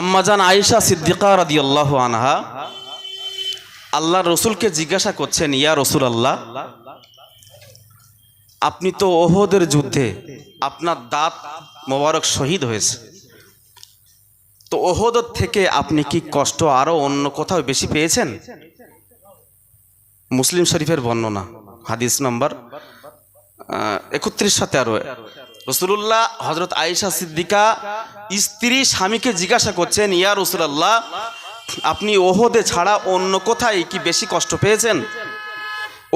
আম্মাজান আয়েশা সিদ্দিকা রাদি আল্লাহ আনহা আল্লাহ রসুলকে জিজ্ঞাসা করছেন, ইয়া রসুল আল্লাহ আপনি তো ওহদের যুদ্ধে আপনার দাঁত মোবারক শহীদ হয়েছে। তো ওহদের থেকে আপনি কি কষ্ট আরও অন্য কোথাও বেশি পেয়েছেন? মুসলিম শরীফের বর্ণনা, হাদিস নম্বর একত্রিশ সাথে আরও রসুল্লাহ হজরত আয়েশা সিদ্দিকা স্ত্রী স্বামীকে জিজ্ঞাসা করছেন, ইয়া রসুলাল্লাহ, আপনি ওহদে ছাড়া অন্য কোথায় কি বেশি কষ্ট পেয়েছেন?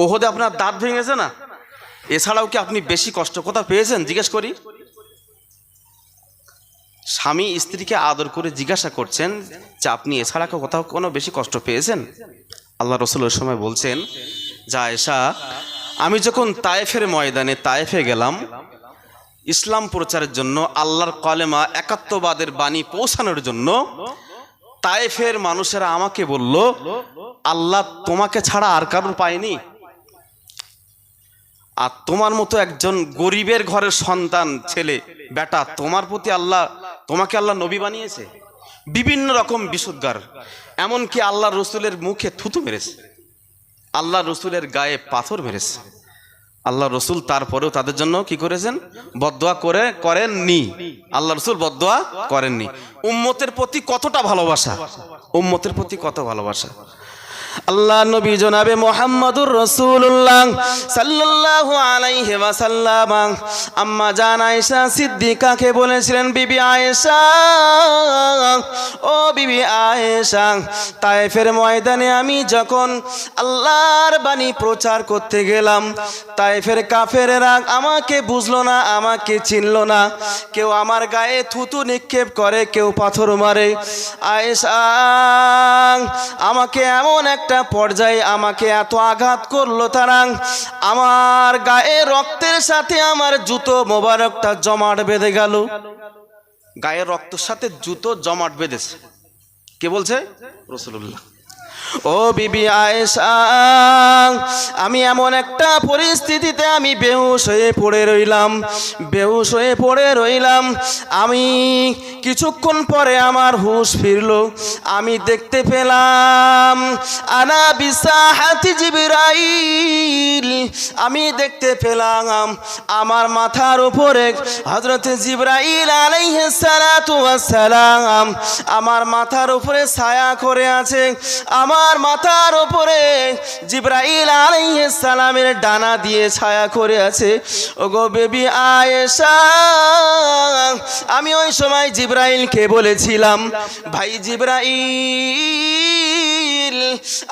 ওহদে আপনার দাঁত ভেঙেছে না? এছাড়াও কি আপনি বেশি কষ্ট কোথাও পেয়েছেন? জিজ্ঞেস করি। স্বামী স্ত্রীকে আদর করে জিজ্ঞাসা করছেন যে, আপনি এছাড়া কোথাও কোনো বেশি কষ্ট পেয়েছেন? আল্লাহ রসুল সময় বলছেন, যা এসা আমি যখন তায়েফের ময়দানে তায়েফে গেলাম ইসলাম প্রচারের জন্য, আল্লাহর কলেমা একাত্মবাদের বাণী পৌঁছানোর জন্য তায়েফের মানুষেরা আমাকে বলল, আল্লাহ তোমাকে ছাড়া আর কারোর পায়নি আর তোমার মতো একজন গরিবের ঘরের সন্তান, ছেলে, বেটা, তোমার প্রতি আল্লাহ, তোমাকে আল্লাহ নবী বানিয়েছে। বিভিন্ন রকম বিশুদ্ধার এমনকি আল্লাহ রসুলের মুখে থুতু মেরেছে। আল্লাহ রসুলের গায়ে পাথর মেরেছে। আল্লাহ রসুল তারপরেও তাদের জন্য কি করেছেন? বদোয়া করে, করেননি। আল্লাহ রসুল বদোয়া করেননি। উম্মতের প্রতি কতটা ভালোবাসা? উম্মতের প্রতি কত ভালোবাসা? আল্লাহ নবী জনাবে মোহাম্মদুর রসুল্লাহ সাল্লাল্লাহু আলাইহি ওয়াসাল্লাম। আম্মা জান আয়েশা সিদ্দিকাকে বলেছিলেন, বিবি আয়েশা, ও বিবি আয়েশা, তায়েফের ময়দানে আমি যখন আল্লাহর বাণী প্রচার করতে গেলাম, তায়েফের কাফেরেরা আমাকে বুঝলো না, আমাকে চিনলো না। কেউ আমার গায়ে থুতু নিক্ষেপ করে, কেউ পাথর মারে। আয়েশা, আমাকে এমন একটা পর্যায়ে আমাকে এত আঘাত করল তারাং, আমার গায়ে রক্তের সাথে আমার জুতো মোবারকটা জমাট বেঁধে গেল। গায়ে রক্তের সাথে জুতো জমাট বেঁধেছে। কে বলছে? রসুল্লাহ ও বিবি আয়েশা, আমি এমন একটা পরিস্থিতিতে আমি বেহুশ হয়ে পড়ে রইলাম, বেহুশ হয়ে পড়ে রইলাম। আমি কিছুক্ষণ পরে আমার হুঁশ ফিরল, আমি দেখতে পেলাম, আনা বিসাহাতি জিবরাইল। আমি দেখতে পেলাম, আমার মাথার উপরে হজরত জিবরাইল সালাম, আমার মাথার উপরে ছায়া করে আছে, আমার মাথার ওপরে জিব্রাইল আলাইহিস সালামের ডানা দিয়ে ছায়া করে আছে ওগো বেবি আয়েশা, আমি ওই সময় জিব্রাইলকে বলেছিলাম, ভাই জিব্রাইল,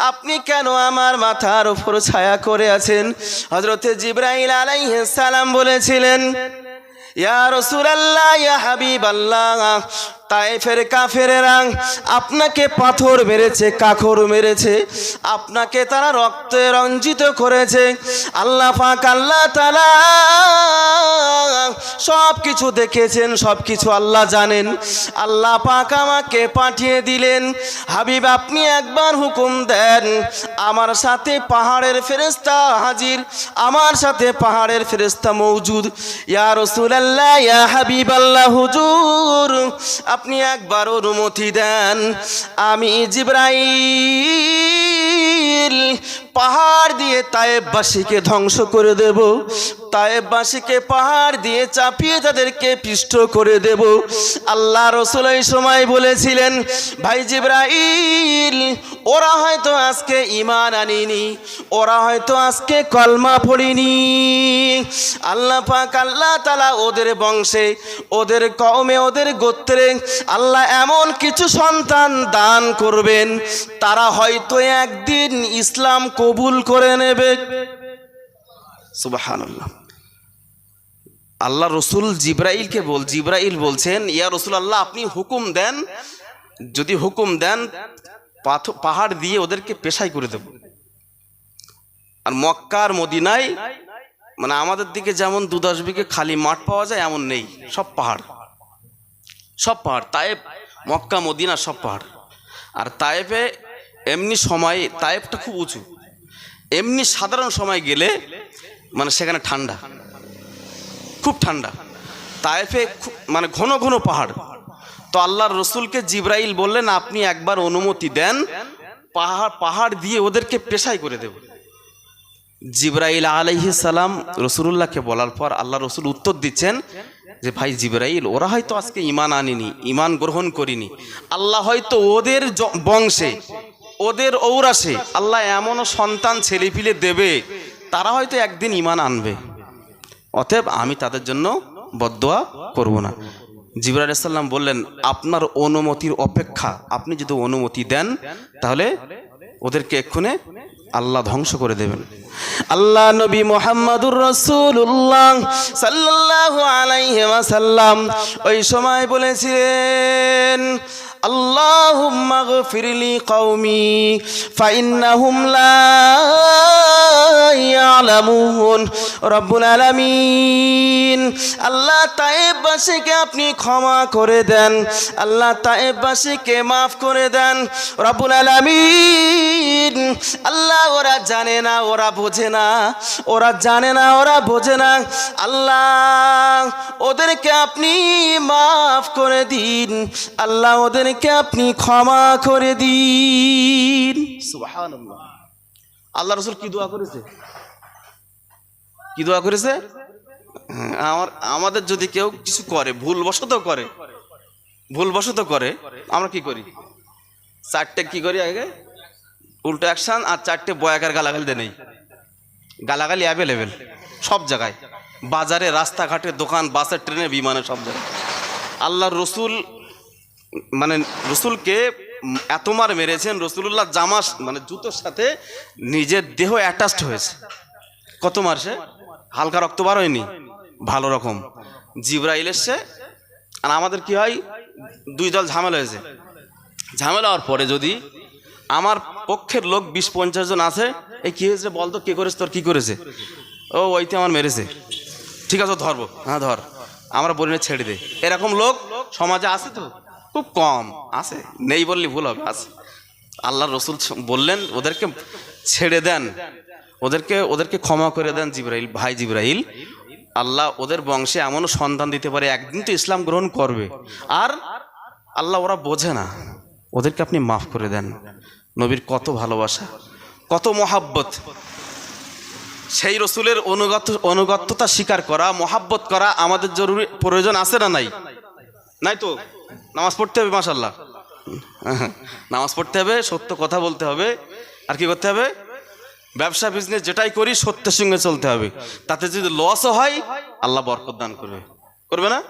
আপনি কেন আমার মাথার উপর ছায়া করে আছেন? হজরতে জিব্রাইল আলাইহিস সালাম বলেছিলেন, ইয়া রাসূলুল্লাহ, ইয়া হাবিবাল্লাহ তায়েফের কাফেরেরা আপনাকে পাথর মেরেছে, কাখর মেরেছে, আপনাকে তারা রক্তে রঞ্জিত করেছে। আল্লাহ পাক, আল্লাহ তালা সব কিছু দেখেছেন সব কিছু আল্লাহ জানেন। আল্লাহ পাক আমাকে পাঠিয়ে দিলেন, হাবিব আপনি একবার হুকুম দেন, আমার সাথে পাহাড়ের ফেরেস্তা হাজির, আমার সাথে পাহাড়ের ফেরেস্তা মৌজুদ ইয়া রসুলাল্লাহ, ইয়া হাবিব আল্লাহ হুজুর আপনি একবার অনুমতি দেন। আমি জিব্রাইল পাহাড় দিয়ে তায়েববাসীকে ধ্বংস করে দেব। তায়েববাসীকে পাহাড় দিয়ে চাপিয়ে তাদেরকে পিষ্ট করে দেব। আল্লাহ রসুল এই সময় বলেছিলেন, ভাই জিব্রাইল, ওরা হয়তো আজকে ইমান আনিনি, ওরা হয়তো আজকে কলমা পড়িনি। আল্লাহ পাক, আল্লাহ তালা ওদের বংশে, ওদের কমে ওদের গোত্রে আল্লাহ এমন কিছু সন্তান দান করবেন। তারা হয়তো একদিন ইসলাম কবুল করে নেবে। আল্লাহ রসুল জিব্রাইলকে বল জিব্রাইল বলছেন, ইয়া রসুল আল্লাহ আপনি হুকুম দেন, যদি হুকুম দেন পাহাড় দিয়ে ওদেরকে পেশাই করে দেব। আর মক্কার মদিনায় মানে আমাদের দিকে যেমন দু দশ বিঘে খালি মাঠ পাওয়া যায়, এমন নেই, সব পাহাড়। সব পাহাড়, তায়েব, মক্কা, মদিনা, সব পাহাড়। আর তায়েবে এমনি সময় তায়েবটা খুব উঁচু। এমনি সাধারণ সময় গেলে মানে সেখানে ঠান্ডা। খুব ঠান্ডা। তায়েফে মানে ঘন ঘন পাহাড়। তো আল্লাহর রসুলকে জিব্রাইল বললেন, আপনি একবার অনুমতি দেন, পাহাড় পাহাড় দিয়ে ওদেরকে পেশাই করে দেব। জিব্রাইল আলাইহিস সালাম রসুল্লাহকে বলার পর আল্লাহ রসুল উত্তর দিচ্ছেন যে, ভাই জিব্রাইল, ওরা হয়তো আজকে ইমান আনেনি ইমান গ্রহণ করিনি। আল্লাহ হয়তো ওদের বংশে ওদের ঔরাসে আল্লাহ এমনও সন্তান ছেলে ছেলেপিলে দেবে, তারা হয়তো একদিন ইমান আনবে। অতএব আমি তাদের জন্য বদোয়া করব না। জিবরা আলাইসাল্লাম বললেন, আপনার অনুমতির অপেক্ষা, আপনি যদি অনুমতি দেন, তাহলে ওদেরকে এক্ষুনে আল্লাহ ধ্বংস করে দেবেন। আল্লাহ নবী মোহাম্মদুর রসুল্লাহ সাল্লাল্লাহু আলাইহি ওয়াসাল্লাম ওই সময় বলেছিলেন আল্লাহুম্মা গফিরলি কওমি ফাইন্নাহুম লা ইয়ালামুন। রব্বুল আলামিন আল্লাহ তায়েববাসীকে আপনি ক্ষমা করে দেন। আল্লাহ তায়েববাসীকে মাফ করে দেন। রব্বুল আলামিন, আল্লাহ ওরা জানে না, ওরা বোঝে না। ওরা জানে না, ওরা বোঝে না। আল্লাহ ওদেরকে আপনি মাফ করে দিন। আল্লাহ ওদেরকে আপনি ক্ষমা করে দিন। আল্লাহ রসুল কি দোয়া করেছে? কি দোয়া করেছে? আমার, আমাদের যদি কেউ কিছু করে, ভুলবশত করে ভুলবশত করে, আমরা কি করি? চারটে কি করি আগে? উল্টো অ্যাকশন আর চারটে বয়াকার গালাগালি দে নেই। গালাগালি অ্যাভেলেবেল সব জায়গায়। বাজারে, রাস্তাঘাটে, দোকান, বাসে, ট্রেনে, বিমানে, সব জায়গায়। আল্লাহ রসুল মানে রসুলকে এত মার মেরেছেন রসুল্লাহ জামা মানে জুতোর সাথে নিজের দেহ অ্যাটাচড হয়েছে। কত মার সে হালকা রক্ত বার হয়নি? ভালো রকম। জিব্রাইল এসছে। আর আমাদের কি হয়? দুই দল ঝামেলা হয়েছে। ঝামেলা হওয়ার পরে যদি আমার পক্ষের লোক বিশ পঞ্চাশ জন আছে, এই কী হয়েছে বলতো? কে করেছে তোর? কি করেছে? ও, ওইতে আমার মেরেছে। ঠিক আছে ধরবো। হ্যাঁ ধর। আমরা বলি না ছেড়ে দে। এরকম লোক সমাজে আছে তো? খুব কম আছে। নেই বললে ভুল হবে, আছে। আল্লাহ রসুল বললেন, ওদেরকে ছেড়ে দেন। ওদেরকে ওদেরকে ক্ষমা করে দেন জিব্রাইল, ভাই জিব্রাইল। আল্লাহ ওদের বংশে এমনও সন্তান দিতে পারে, একদিন তো ইসলাম গ্রহণ করবে। আর আল্লাহ ওরা বোঝে না, ওদেরকে আপনি মাফ করে দেন। নবীর কত ভালোবাসা, কত মহাব্বত। সেই রসুলের অনুগত, অনুগত্যতা স্বীকার করা, মহাব্বত করা আমাদের জরুরি, প্রয়োজন আছে না নাই? নাই তো? নামাজ পড়তে হবে মাসাল্লাহ নামাজ পড়তে হবে, সত্য কথা বলতে হবে। আর কি করতে হবে? ব্যবসা বিজনেস যেটাই করি, সত্যের সঙ্গে চলতে হবে। তাতে যদি লসও হয়, আল্লাহ বরকত দান করবে। করবে না?